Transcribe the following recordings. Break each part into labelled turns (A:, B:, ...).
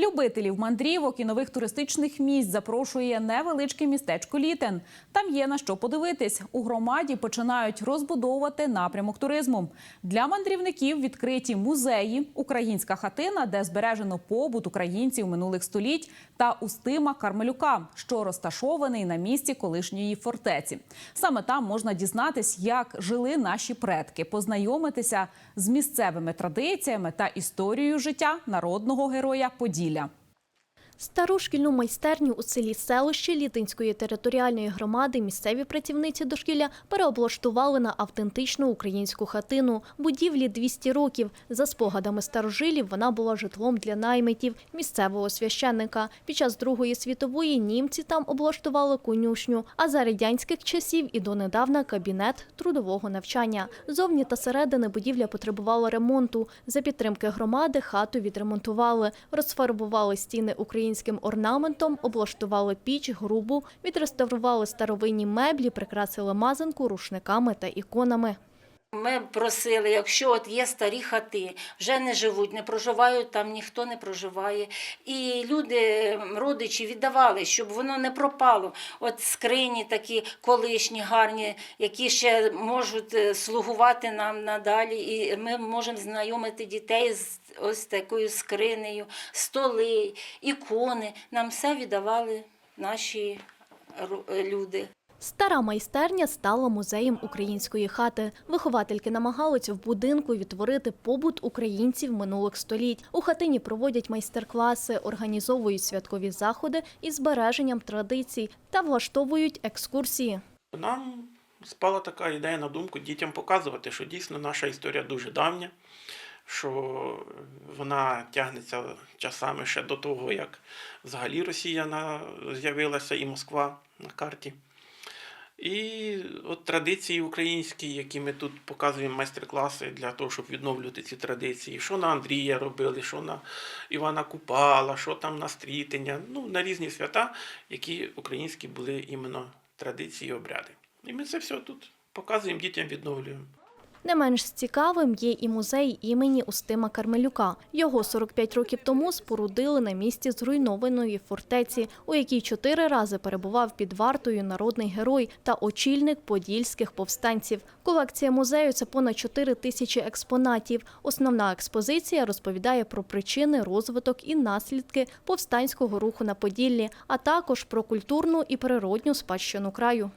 A: Любителів мандрівок і нових туристичних місць запрошує невеличке містечко Літен. Там є на що подивитись. У громаді починають розбудовувати напрямок туризму. Для мандрівників відкриті музеї, українська хатина, де збережено побут українців минулих століть, та устима Кармелюка, що розташований на місці колишньої фортеці. Саме там можна дізнатись, як жили наші предки, познайомитися з місцевими традиціями та історією життя народного героя Поділля неділя.
B: Стару шкільну майстерню у селі селище Літинської територіальної громади місцеві працівниці дошкілля переоблаштували на автентичну українську хатину. Будівлі 200 років. За спогадами старожилів вона була житлом для наймитів місцевого священника. Під час Другої світової німці там облаштували конюшню, а за радянських часів і донедавна кабінет трудового навчання. Зовні та середини будівля потребувала ремонту. За підтримки громади хату відремонтували, розфарбували стіни українським орнаментом, облаштували піч, грубу, відреставрували старовинні меблі, прикрасили мазанку рушниками та іконами.
C: Ми просили, якщо от є старі хати, вже не живуть, не проживають там, ніхто не проживає. І люди, родичі віддавали, щоб воно не пропало. От скрині такі колишні, гарні, які ще можуть е, слугувати нам надалі. І ми можемо знайомити дітей з ось такою скринею, столи, ікони. Нам все віддавали наші люди.
B: Стара майстерня стала музеєм української хати. Виховательки намагаються в будинку відтворити побут українців минулих століть. У хатині проводять майстер-класи, організовують святкові заходи із збереженням традицій та влаштовують екскурсії.
D: Нам спала така ідея на думку дітям показувати, що дійсно наша історія дуже давня, що вона тягнеться часами ще до того, як взагалі Росія з'явилася і Москва на карті. І от традиції українські, які ми тут показуємо майстер-класи для того, щоб відновлювати ці традиції, що на Андрія робили, що на Івана Купала, що там на стрітення, ну на різні свята, які українські були іменно традиції і обряди. І ми це все тут показуємо, дітям відновлюємо.
B: Не менш цікавим є і музей імені Устима Кармелюка. Його 45 років тому спорудили на місці зруйнованої фортеці, у якій чотири рази перебував під вартою народний герой та очільник подільських повстанців. Колекція музею це понад 4 тисячі експонатів. Основна експозиція розповідає про причини, розвиток і наслідки повстанського руху на Поділлі, а також про культурну і природню спадщину краю.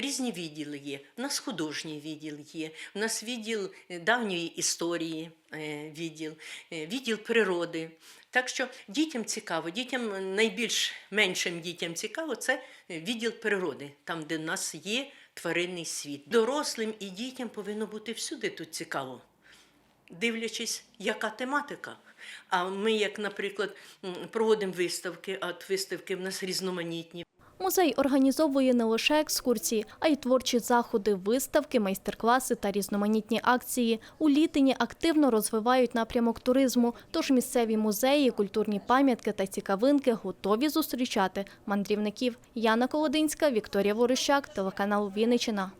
E: Різні відділи є. У нас художній відділ є, у нас відділ е, давньої історії, е, відділ, е, відділ природи. Так що дітям цікаво, дітям найбільш меншим дітям цікаво це відділ природи, там, де в нас є тваринний світ. Дорослим і дітям повинно бути всюди тут цікаво, дивлячись, яка тематика. А ми, як, наприклад, проводимо виставки, а от виставки в нас різноманітні.
B: Музей організовує не лише екскурсії, а й творчі заходи, виставки, майстер-класи та різноманітні акції. У Літині активно розвивають напрямок туризму, тож місцеві музеї, культурні пам'ятки та цікавинки готові зустрічати мандрівників. Яна Колодинська, Вікторія Ворощак, телеканал Вінниччина.